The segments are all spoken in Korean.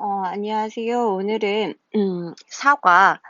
어, 안녕하세요. 오늘은 음, 사과부터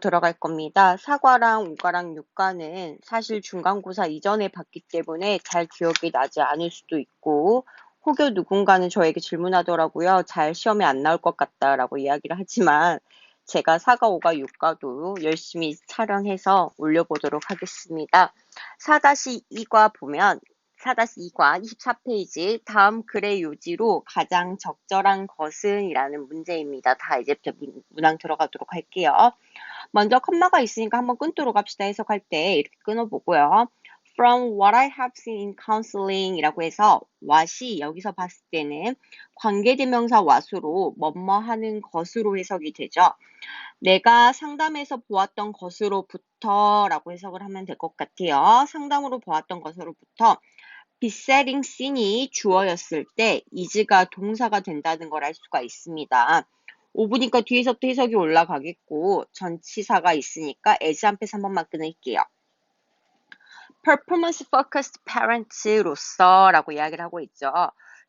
들어갈 겁니다. 사과랑 우가랑 육가는 사실 중간고사 이전에 봤기 때문에 잘 기억이 나지 않을 수도 있고 혹여 누군가는 저에게 질문하더라고요. 잘 시험에 안 나올 것 같다라고 이야기를 하지만 제가 사과, 오가, 육가도 열심히 촬영해서 올려보도록 하겠습니다. 4-2과 보면 4-2과 24페이지 다음 글의 요지로 가장 적절한 것은 이라는 문제입니다. 다 이제 문항 들어가도록 할게요. 먼저 컴마가 있으니까 한번 끊도록 합시다. 해석할 때 이렇게 끊어보고요. From what I have seen in counseling 이라고 해서 what이 여기서 봤을 때는 관계대명사 what으로 뭐뭐 하는 것으로 해석이 되죠. 내가 상담에서 보았던 것으로부터 라고 해석을 하면 될 것 같아요. 상담으로 보았던 것으로부터 besetting sin이 주어였을 때 is가 동사가 된다는 걸 알 수가 있습니다. 5분이니까 뒤에서부터 해석이 올라가겠고 전치사가 있으니까 as 앞에서 한 번만 끊을게요. performance focused parents로서 라고 이야기를 하고 있죠.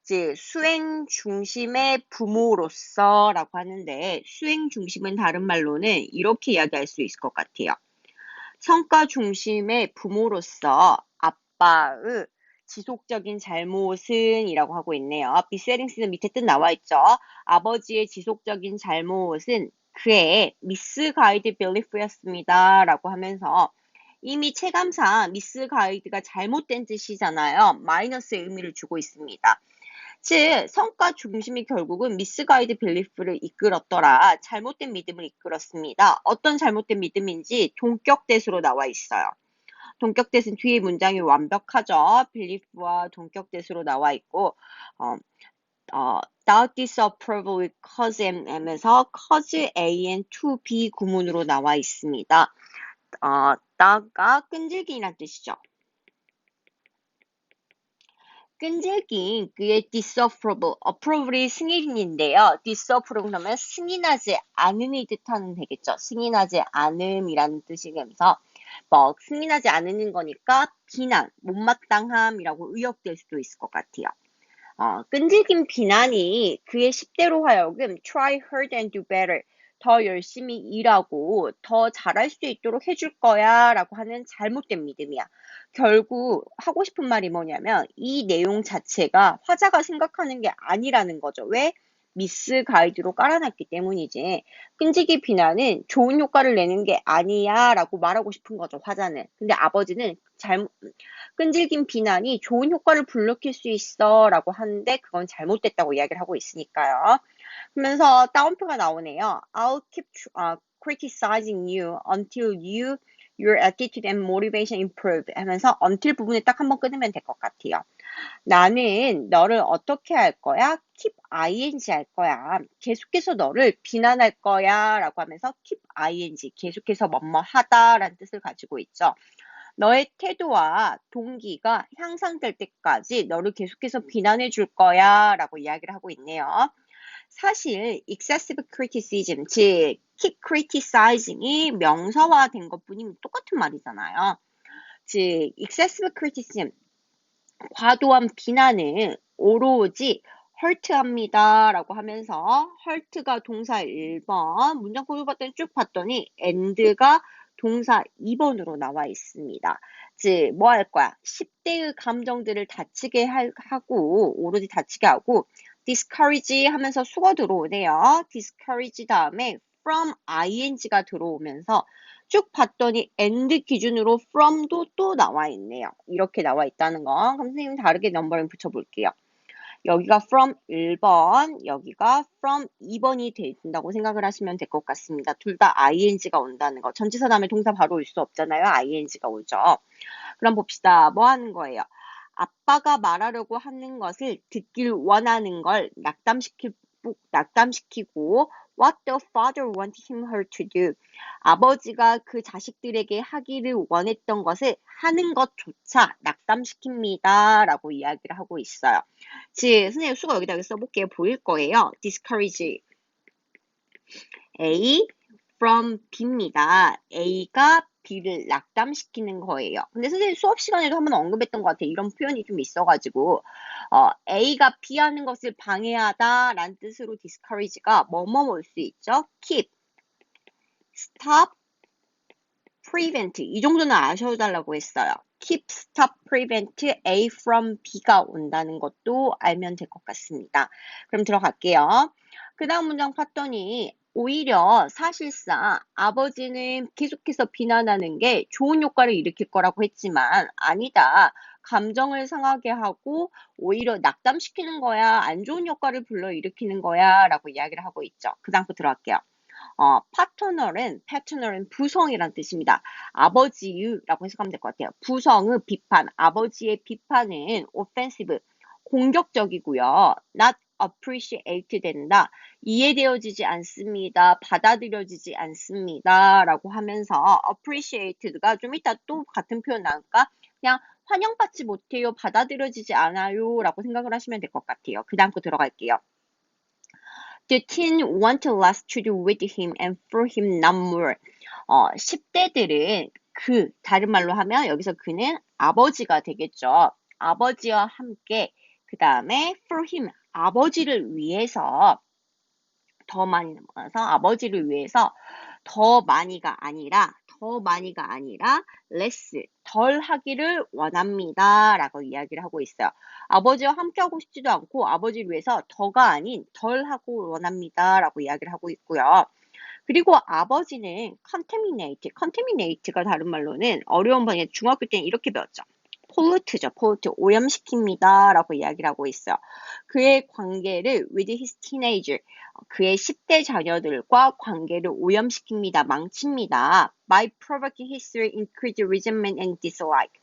즉 수행 중심의 부모로서 라고 하는데 수행 중심은 다른 말로는 이렇게 이야기할 수 있을 것 같아요. 성과 중심의 부모로서 아빠의 지속적인 잘못은 이라고 하고 있네요. 비세링스는 밑에 뜻 나와 있죠. 아버지의 지속적인 잘못은 그의 미스 가이드 빌리프였습니다. 라고 하면서 이미 체감상 미스 가이드가 잘못된 뜻이잖아요. 마이너스의 의미를 주고 있습니다. 즉 성과 중심이 결국은 미스 가이드 빌리프를 이끌었더라. 잘못된 믿음을 이끌었습니다. 어떤 잘못된 믿음인지 동격 대수로 나와 있어요. 동격대수는 뒤에 문장이 완벽하죠. 빌리프와 동격 대수로 나와 있고 어, 어, without disapproval with cause m에서 cause a n to b 구문으로 나와 있습니다. 어, 나가 끈질기란 뜻이죠. 끈질긴 그의 disapproval, approval이 승인인데요. disapprove 그러면 승인하지 않음이 뜻하는 되겠죠. 승인하지 않음이라는 뜻이면서 뭐 승인하지 않는 거니까 비난, 못마땅함이라고 의역될 수도 있을 것 같아요. 어, 끈질긴 비난이 그의 10대로 하여금 try hard and do better 더 열심히 일하고 더 잘할 수 있도록 해줄 거야 라고 하는 잘못된 믿음이야. 결국 하고 싶은 말이 뭐냐면 이 내용 자체가 화자가 생각하는 게 아니라는 거죠. 왜? 미스 가이드로 깔아놨기 때문이지. 끈질기 비난은 좋은 효과를 내는 게 아니야 라고 말하고 싶은 거죠, 화자는. 근데 아버지는 잘못, 끈질긴 비난이 좋은 효과를 불러킬 수 있어 라고 하는데 그건 잘못됐다고 이야기를 하고 있으니까요. 그러면서 따옴표가 나오네요. I'll keep uh, criticizing you until you your attitude and motivation improve 하면서 until 부분에 딱 한 번 끊으면 될 것 같아요. 나는 너를 어떻게 할 거야? keep ing 할 거야. 계속해서 너를 비난할 거야 라고 하면서 keep ing 계속해서 뭐뭐 하다 라는 뜻을 가지고 있죠. 너의 태도와 동기가 향상될 때까지 너를 계속해서 비난해 줄 거야 라고 이야기를 하고 있네요. 사실 excessive criticism, 즉 keep criticizing이 명사화된 것뿐이면 똑같은 말이잖아요. 즉 excessive criticism, 과도한 비난은 오로지 hurt합니다 라고 하면서 hurt가 동사 1번 문장 구조 봤더니 쭉 봤더니 end가 동사 2번으로 나와 있습니다. 즉, 뭐 할 거야? 10대의 감정들을 다치게 하고, 오로지 다치게 하고, discourage 하면서 수거 들어오네요. discourage 다음에 from ing가 들어오면서 쭉 봤더니 end 기준으로 from도 또 나와 있네요. 이렇게 나와 있다는 거. 그럼 선생님 다르게 넘버링 붙여볼게요. 여기가 from 1번, 여기가 from 2번이 된다고 생각을 하시면 될 것 같습니다. 둘 다 ing가 온다는 거. 전치사 다음에 동사 바로 올 수 없잖아요. ing가 오죠. 그럼 봅시다. 뭐 하는 거예요? 아빠가 말하려고 하는 것을 듣길 원하는 걸 낙담시키, 낙담시키고 what the father wanted him her to do. 아버지가 그 자식들에게 하기를 원했던 것을 하는 것조차 낙담시킵니다. 라고 이야기를 하고 있어요. 즉, 선생님 수가 여기다 써볼게요. 보일 거예요. discourage. A from B입니다. A가 B를 낙담시키는 거예요. 근데 선생님 수업 시간에도 한번 언급했던 것 같아요. 이런 표현이 좀 있어가지고 어, A가 B 하는 것을 방해하다 라는 뜻으로 discourage가 뭐뭐 올 수 있죠? keep, stop, prevent 이 정도는 아셔달라고 했어요. keep, stop, prevent A from B가 온다는 것도 알면 될 것 같습니다. 그럼 들어갈게요. 그 다음 문장 봤더니 오히려 사실상 아버지는 계속해서 비난하는 게 좋은 효과를 일으킬 거라고 했지만 아니다. 감정을 상하게 하고 오히려 낙담시키는 거야. 안 좋은 효과를 불러일으키는 거야. 라고 이야기를 하고 있죠. 그 다음 거 들어갈게요. 어, 파터널은, 패터널은 부성이란 뜻입니다. 아버지유라고 해석하면 될 것 같아요. 부성의 비판, 아버지의 비판은 offensive, 공격적이고요. not appreciate 된다. 이해되어지지 않습니다. 받아들여지지 않습니다. 라고 하면서 appreciated가 좀 이따 또 같은 표현 나올까? 그냥 환영받지 못해요. 받아들여지지 않아요. 라고 생각을 하시면 될 것 같아요. 그 다음 거 들어갈게요. The teen want less to do with him and for him not more. 어, 10대들은 그, 다른 말로 하면 여기서 그는 아버지가 되겠죠. 아버지와 함께 그 다음에 for him 아버지를 위해서 더 많이 넘어가서 아버지를 위해서 더 많이가 아니라 더 많이가 아니라 less 덜 하기를 원합니다 라고 이야기를 하고 있어요. 아버지와 함께 하고 싶지도 않고 아버지를 위해서 더가 아닌 덜 하고 원합니다 라고 이야기를 하고 있고요. 그리고 아버지는 contaminate, contaminate가 다른 말로는 어려운 번에 중학교 때는 이렇게 배웠죠 폴루트죠. 폴루트 오염시킵니다. 라고 이야기를 하고 있어요. 그의 관계를 with his teenager 그의 10대 자녀들과 관계를 오염시킵니다. 망칩니다. by provoking his increased resentment and dislike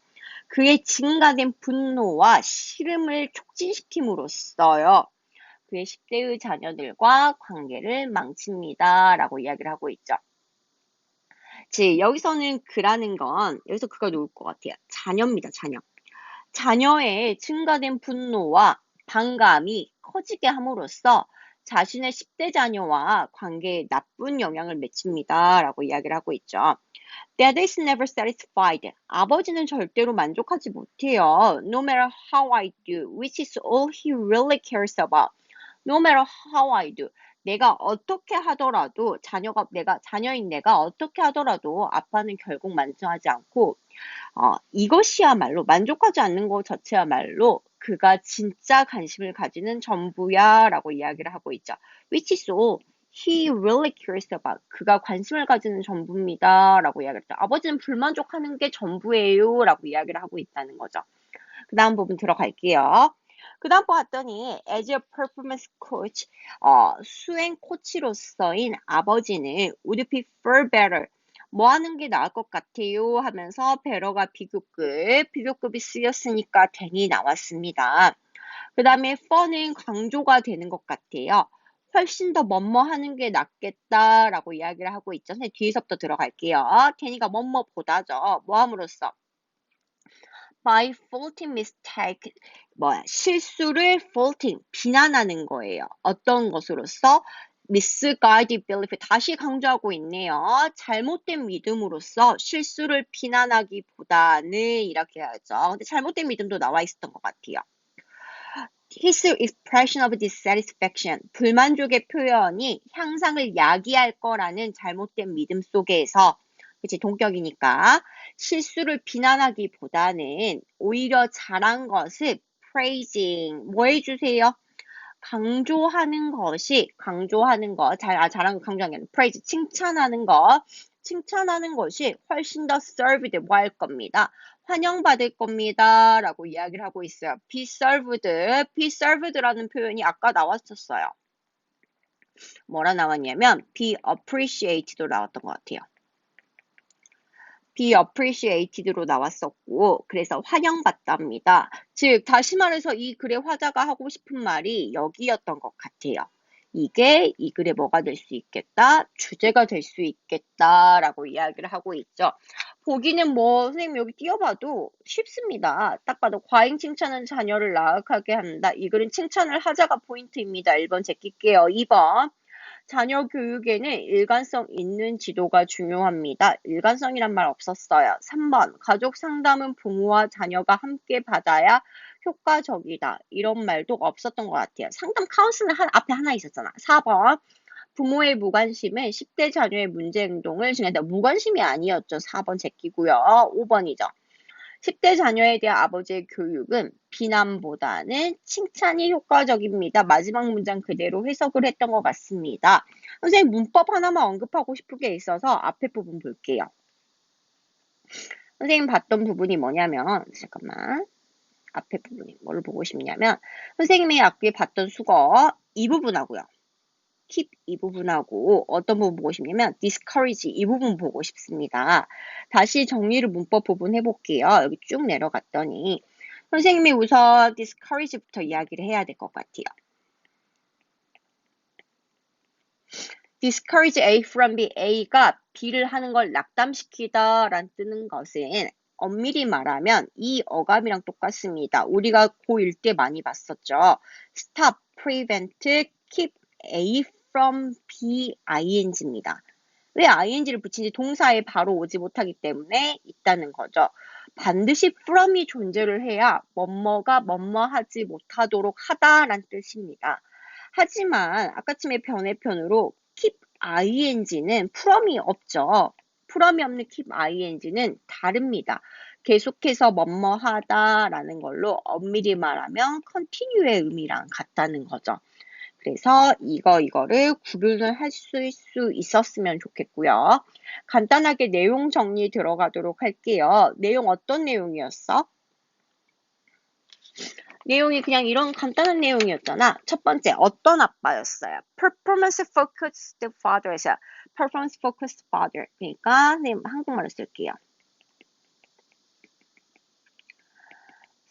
그의 증가된 분노와 싫음을 촉진시킴으로써요. 그의 10대의 자녀들과 관계를 망칩니다. 라고 이야기를 하고 있죠. 즉 여기서는 그라는 건 여기서 그가 놓을 것 같아요. 자녀입니다. 자녀. 자녀의 증가된 분노와 반감이 커지게 함으로써 자신의 10대 자녀와 관계에 나쁜 영향을 미칩니다. 라고 이야기를 하고 있죠. Dad is never satisfied. 아버지는 절대로 만족하지 못해요. No matter how I do, which is all he really cares about. No matter how I do. 내가 어떻게 하더라도 자녀가 내가 자녀인 내가 어떻게 하더라도 아빠는 결국 만족하지 않고 어, 이것이야말로 만족하지 않는 것 자체야말로 그가 진짜 관심을 가지는 전부야라고 이야기를 하고 있죠. Which is all he really cares about. 그가 관심을 가지는 전부입니다라고 이야기했죠. 아버지는 불만족하는 게 전부예요라고 이야기를 하고 있다는 거죠. 그 다음 부분 들어갈게요. 그 다음 봤더니 as a performance coach 어, 수행 코치로서인 아버지는 would prefer better 뭐 하는 게 나을 것 같아요 하면서 베러가 비교급 비교급이 쓰였으니까 댕이 나왔습니다. 그 다음에 for는 강조가 되는 것 같아요. 훨씬 더 뭐뭐 하는 게 낫겠다라고 이야기를 하고 있죠. 뒤에서부터 들어갈게요. 테니가 뭐뭐보다죠. 뭐함으로써 by faulting mistake 뭐야 실수를 faulting 비난하는 거예요. 어떤 것으로서 misguided belief 다시 강조하고 있네요. 잘못된 믿음으로써 실수를 비난하기보다는 이렇게 하죠. 근데 잘못된 믿음도 나와 있었던 것 같아요. His expression of dissatisfaction 불만족의 표현이 향상을 야기할 거라는 잘못된 믿음 속에서 그치 동격이니까 실수를 비난하기보다는 오히려 잘한 것을 praising 뭐 해주세요? 강조하는 것이 강조하는 것, 잘, 아, 잘한 거 강조하는 게 praise 칭찬하는 것, 칭찬하는 것이 훨씬 더 served 뭐 할 겁니다. 환영받을 겁니다. 라고 이야기를 하고 있어요. be served, be served라는 표현이 아까 나왔었어요. 뭐라 나왔냐면 be appreciated로 나왔던 것 같아요. Be appreciated로 나왔었고 그래서 환영받답니다. 즉 다시 말해서 이 글의 화자가 하고 싶은 말이 여기였던 것 같아요. 이게 이 글에 뭐가 될 수 있겠다? 주제가 될 수 있겠다라고 이야기를 하고 있죠. 보기는 뭐 선생님 여기 띄워봐도 쉽습니다. 딱 봐도 과잉 칭찬은 자녀를 나약하게 한다. 이 글은 칭찬을 하자가 포인트입니다. 1번 제낄게요. 2번 자녀 교육에는 일관성 있는 지도가 중요합니다. 일관성이란 말 없었어요. 3번 가족 상담은 부모와 자녀가 함께 받아야 효과적이다. 이런 말도 없었던 것 같아요. 상담 카운슬은 한, 앞에 하나 있었잖아. 4번 부모의 무관심은 10대 자녀의 문제 행동을 증가한다. 무관심이 아니었죠. 4번 제끼고요. 5번이죠. 10대 자녀에 대한 아버지의 교육은 비난보다는 칭찬이 효과적입니다. 마지막 문장 그대로 해석을 했던 것 같습니다. 선생님 문법 하나만 언급하고 싶은 게 있어서 앞에 부분 볼게요. 선생님 봤던 부분이 뭐냐면 잠깐만 앞에 부분이 뭘 보고 싶냐면 선생님이 앞에 봤던 수거 이 부분하고요. Keep 이 부분하고 어떤 부분 보고 싶냐면 discourage 이 부분 보고 싶습니다. 다시 정리를 문법 부분 해볼게요. 여기 쭉 내려갔더니 선생님이 우선 discourage부터 이야기를 해야 될 것 같아요. discourage A from B, A가 B를 하는 걸 낙담시키다 라는 뜨는 것은 엄밀히 말하면 이 어감이랑 똑같습니다. 우리가 고1 때 많이 봤었죠. stop, prevent, keep A from B, ing입니다. 왜 ing를 붙인지 동사에 바로 오지 못하기 때문에 있다는 거죠. 반드시 from이 존재를 해야 뭐뭐가 뭐뭐 하지 못하도록 하다라는 뜻입니다. 하지만 아까쯤에 변해편으로 keep ing는 from이 없죠. 프롬이 없는 keep ing는 다릅니다. 계속해서 뭐뭐 하다라는 걸로 엄밀히 말하면 continue의 의미랑 같다는 거죠. 그래서 이거 이거를 구분을 할 수 있었으면 좋겠고요. 간단하게 내용 정리 들어가도록 할게요. 내용 어떤 내용이었어? 내용이 그냥 이런 간단한 내용이었잖아. 첫 번째, 어떤 아빠였어요? Performance focused father에서 Performance focused father. 그러니까 네, 한국말로 쓸게요.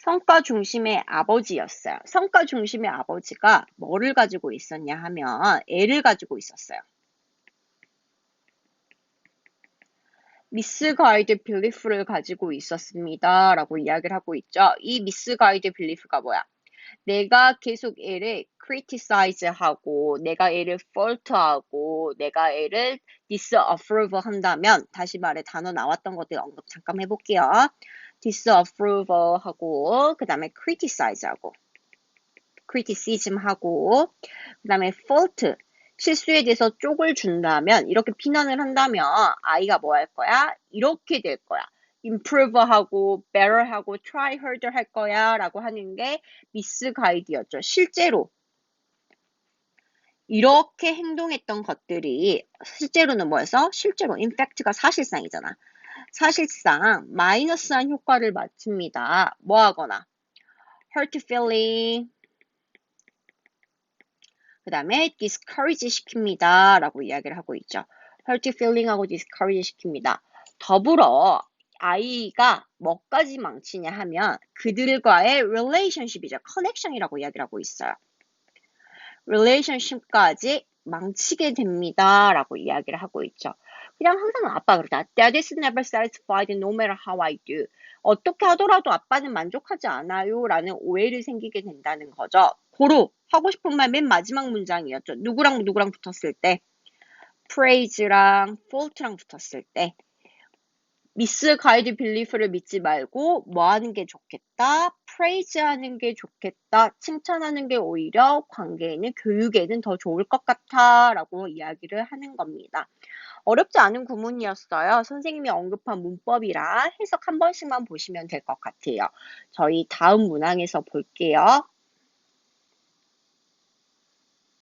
성과 중심의 아버지였어요. 성과 중심의 아버지가 뭐를 가지고 있었냐 하면 애를 가지고 있었어요. 미스 가이드 빌리프를 가지고 있었습니다. 라고 이야기를 하고 있죠. 이 미스 가이드 빌리프가 뭐야? 내가 계속 애를 criticize 하고, 내가 애를 fault 하고, 내가 애를 disapprove 한다면, 다시 말해 단어 나왔던 것들 언급 잠깐 해볼게요. Disapprove 하고, 그 다음에 criticize 하고, criticism 하고, 그 다음에 fault, 실수에 대해서 쪽을 준다면, 이렇게 비난을 한다면, 아이가 뭐 할 거야? 이렇게 될 거야. improve 하고, better 하고, try harder 할 거야. 라고 하는 게 미스 가이드였죠. 실제로. 이렇게 행동했던 것들이 실제로는 뭐였어? 실제로 인팩트가 사실상이잖아. 사실상 마이너스한 효과를 맞춥니다. 뭐 하거나 hurt feeling 그 다음에 discourage 시킵니다. 라고 이야기를 하고 있죠. hurt feeling하고 discourage 시킵니다. 더불어 아이가 뭐까지 망치냐 하면 그들과의 relationship이죠. connection이라고 이야기를 하고 있어요. relationship까지 망치게 됩니다. 라고 이야기를 하고 있죠. 그냥 항상 아빠 그러다. Dad is never satisfied no matter how I do. 어떻게 하더라도 아빠는 만족하지 않아요. 라는 오해를 생기게 된다는 거죠. 고로 하고 싶은 말 맨 마지막 문장이었죠. 누구랑 누구랑 붙었을 때. praise랑 fault랑 붙었을 때. 미스 가이드 빌리프를 믿지 말고 뭐 하는 게 좋겠다, 프레이즈 하는 게 좋겠다, 칭찬하는 게 오히려 관계에는 교육에는 더 좋을 것 같아 라고 이야기를 하는 겁니다. 어렵지 않은 구문이었어요. 선생님이 언급한 문법이라 해석 한 번씩만 보시면 될 것 같아요. 저희 다음 문항에서 볼게요.